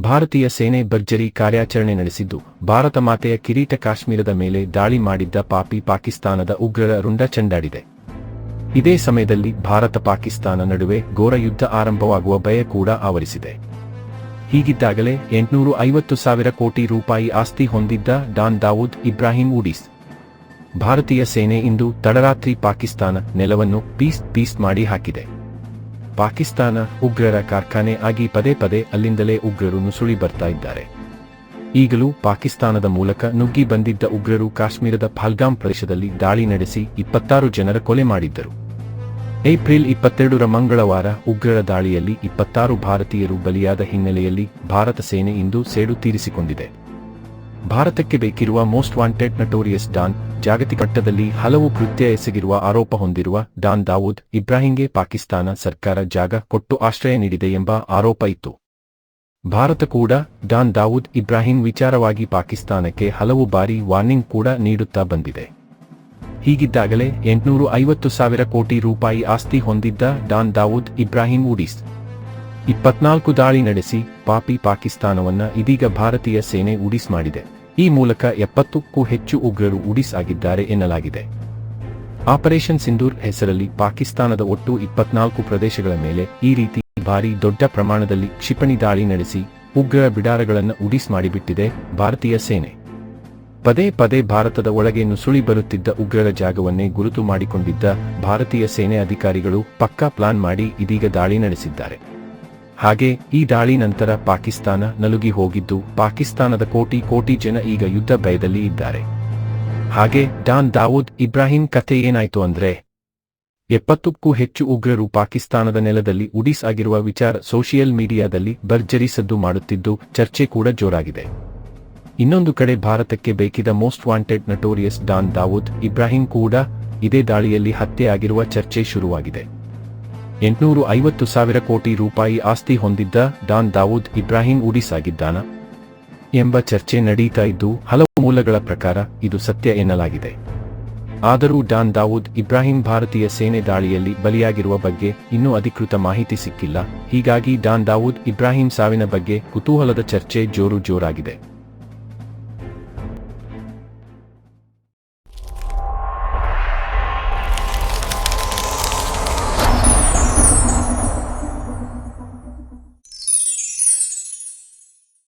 ಭಾರತೀಯ ಸೇನೆ ಭರ್ಜರಿ ಕಾರ್ಯಾಚರಣೆ ನಡೆಸಿದ್ದು, ಭಾರತ ಮಾತೆಯ ಕಿರೀಟ ಕಾಶ್ಮೀರದ ಮೇಲೆ ದಾಳಿ ಮಾಡಿದ್ದ ಪಾಪಿ ಪಾಕಿಸ್ತಾನದ ಉಗ್ರರ ರುಂಡ ಚೆಂಡಾಡಿದೆ. ಇದೇ ಸಮಯದಲ್ಲಿ ಭಾರತ ಪಾಕಿಸ್ತಾನ ನಡುವೆ ಘೋರ ಯುದ್ಧ ಆರಂಭವಾಗುವ ಭಯ ಕೂಡ ಆವರಿಸಿದೆ. ಹೀಗಿದ್ದಾಗಲೇ ಎಂಟುನೂರು ಐವತ್ತು ಸಾವಿರ ಕೋಟಿ ರೂಪಾಯಿ ಆಸ್ತಿ ಹೊಂದಿದ್ದ ಡಾನ್ ದಾವೂದ್ ಇಬ್ರಾಹಿಂ ಉಡೀಸ್. ಭಾರತೀಯ ಸೇನೆ ಇಂದು ತಡರಾತ್ರಿ ಪಾಕಿಸ್ತಾನ ನೆಲವನ್ನು ಪೀಸ್ ಪೀಸ್ ಮಾಡಿ ಹಾಕಿದೆ. ಪಾಕಿಸ್ತಾನ ಉಗ್ರರ ಕಾರ್ಖಾನೆ ಆಗಿ ಪದೇ ಪದೇ ಅಲ್ಲಿಂದಲೇ ಉಗ್ರರು ನುಸುಳಿ ಬರ್ತಾ ಇದ್ದಾರೆ. ಈಗಲೂ ಪಾಕಿಸ್ತಾನದ ಮೂಲಕ ನುಗ್ಗಿ ಬಂದಿದ್ದ ಉಗ್ರರು ಕಾಶ್ಮೀರದ ಪಹಲ್ಗಾಮ್ ಪ್ರದೇಶದಲ್ಲಿ ದಾಳಿ ನಡೆಸಿ ಇಪ್ಪತ್ತಾರು ಜನರ ಕೊಲೆ ಮಾಡಿದ್ದರು. ಏಪ್ರಿಲ್ ಇಪ್ಪತ್ತೆರಡರ ಮಂಗಳವಾರ ಉಗ್ರರ ದಾಳಿಯಲ್ಲಿ ಇಪ್ಪತ್ತಾರು ಭಾರತೀಯರು ಬಲಿಯಾದ ಹಿನ್ನೆಲೆಯಲ್ಲಿ ಭಾರತ ಸೇನೆ ಇಂದು ಸೇಡು ತೀರಿಸಿಕೊಂಡಿದೆ. ಭಾರತಕ್ಕೆ ಬೇಕಿರುವ ಮೋಸ್ಟ್ ವಾಂಟೆಡ್ ನಟೋರಿಯಸ್ ಡಾನ್, ಜಾಗತಿಕ ಮಟ್ಟದಲ್ಲಿ ಹಲವು ಕೃತ್ಯ ಎಸಗಿರುವ ಆರೋಪ ಹೊಂದಿರುವ ಡಾನ್ ದಾವೂದ್, ಇಬ್ರಾಹಿಂಗೆ ಪಾಕಿಸ್ತಾನ ಸರ್ಕಾರ ಜಾಗ ಕೊಟ್ಟು ಆಶ್ರಯ ನೀಡಿದೆ ಎಂಬ ಆರೋಪ ಇತ್ತು. ಭಾರತ ಕೂಡ ಡಾನ್ ದಾವೂದ್, ಇಬ್ರಾಹಿಂ ವಿಚಾರವಾಗಿ ಪಾಕಿಸ್ತಾನಕ್ಕೆ ಹಲವು ಬಾರಿ ವಾರ್ನಿಂಗ್ ಕೂಡ ನೀಡುತ್ತಾ ಬಂದಿದೆ. ಹೀಗಿದ್ದಾಗಲೇ ಎಂಟುನೂರು ಐವತ್ತು ಸಾವಿರ ಕೋಟಿ ರೂಪಾಯಿ ಆಸ್ತಿ ಹೊಂದಿದ್ದ ಡಾನ್ ದಾವೂದ್, ಇಬ್ರಾಹಿಂ ಉಡೀಸ್ ಇಪ್ಪತ್ನಾಲ್ಕು ದಾಳಿ ನಡೆಸಿ ಪಾಪಿ ಪಾಕಿಸ್ತಾನವನ್ನ ಇದೀಗ ಭಾರತೀಯ ಸೇನೆ ಉಡಿಸ್ ಮಾಡಿದೆ. ಈ ಮೂಲಕ ಎಪ್ಪತ್ತಕ್ಕೂ ಹೆಚ್ಚು ಉಗ್ರರು ಉಡಿಸ್ ಆಗಿದ್ದಾರೆ ಎನ್ನಲಾಗಿದೆ. ಆಪರೇಷನ್ ಸಿಂಧೂರ್ ಹೆಸರಲ್ಲಿ ಪಾಕಿಸ್ತಾನದ ಒಟ್ಟು ಇಪ್ಪತ್ನಾಲ್ಕು ಪ್ರದೇಶಗಳ ಮೇಲೆ ಈ ರೀತಿ ಭಾರಿ ದೊಡ್ಡ ಪ್ರಮಾಣದಲ್ಲಿ ಕ್ಷಿಪಣಿ ದಾಳಿ ನಡೆಸಿ ಉಗ್ರರ ಬಿಡಾರಗಳನ್ನು ಉಡಿಸ್ ಮಾಡಿಬಿಟ್ಟಿದೆ ಭಾರತೀಯ ಸೇನೆ. ಪದೇ ಪದೇ ಭಾರತದ ಒಳಗೆ ನುಸುಳಿ ಬರುತ್ತಿದ್ದ ಉಗ್ರರ ಜಾಗವನ್ನೇ ಗುರುತು ಮಾಡಿಕೊಂಡಿದ್ದ ಭಾರತೀಯ ಸೇನೆ ಅಧಿಕಾರಿಗಳು ಪಕ್ಕಾ ಪ್ಲಾನ್ ಮಾಡಿ ಇದೀಗ ದಾಳಿ ನಡೆಸಿದ್ದಾರೆ. ಹಾಗೆ ಈ ದಾಳಿ ನಂತರ ಪಾಕಿಸ್ತಾನ ನಲುಗಿ ಹೋಗಿದ್ದು ಪಾಕಿಸ್ತಾನದ ಕೋಟಿ ಕೋಟಿ ಜನ ಈಗ ಯುದ್ಧ ಭಯದಲ್ಲಿ ಇದ್ದಾರೆ. ಹಾಗೆ ಡಾನ್ ದಾವೂದ್ ಇಬ್ರಾಹಿಂ ಕಥೆ ಏನಾಯ್ತು ಅಂದ್ರೆ, ಎಪ್ಪತ್ತಕ್ಕೂ ಹೆಚ್ಚು ಉಗ್ರರು ಪಾಕಿಸ್ತಾನದ ನೆಲದಲ್ಲಿ ಉಡಿಸ್ ಆಗಿರುವ ವಿಚಾರ ಸೋಷಿಯಲ್ ಮೀಡಿಯಾದಲ್ಲಿ ಭರ್ಜರಿ ಸದ್ದು ಮಾಡುತ್ತಿದ್ದು ಚರ್ಚೆ ಕೂಡ ಜೋರಾಗಿದೆ. ಇನ್ನೊಂದು ಕಡೆ ಭಾರತಕ್ಕೆ ಬೇಕಿದ most wanted notorious don Dawood Ibrahim ಕೂಡ ಇದೇ ದಾಳಿಯಲ್ಲಿ ಹತ್ಯೆ ಆಗಿರುವ ಚರ್ಚೆ ಶುರುವಾಗಿದೆ. ಎಂಟುನೂರು ಐವತ್ತು ಸಾವಿರ ಕೋಟಿ ರೂಪಾಯಿ ಆಸ್ತಿ ಹೊಂದಿದ್ದ ಡಾನ್ ದಾವೂದ್ ಇಬ್ರಾಹಿಂ ಉಡಿಸಾಗಿದ್ದಾನ ಎಂಬ ಚರ್ಚೆ ನಡೀತಾ ಇದ್ದು ಹಲವು ಮೂಲಗಳ ಪ್ರಕಾರ ಇದು ಸತ್ಯ ಎನ್ನಲಾಗಿದೆ. ಆದರೂ ಡಾನ್ ದಾವೂದ್ ಇಬ್ರಾಹಿಂ ಭಾರತೀಯ ಸೇನೆ ದಾಳಿಯಲ್ಲಿ ಬಲಿಯಾಗಿರುವ ಬಗ್ಗೆ ಇನ್ನೂ ಅಧಿಕೃತ ಮಾಹಿತಿ ಸಿಕ್ಕಿಲ್ಲ. ಹೀಗಾಗಿ ಡಾನ್ ದಾವೂದ್ ಇಬ್ರಾಹಿಂ ಸಾವಿನ ಬಗ್ಗೆ ಕುತೂಹಲದ ಚರ್ಚೆ ಜೋರು ಜೋರಾಗಿದೆ.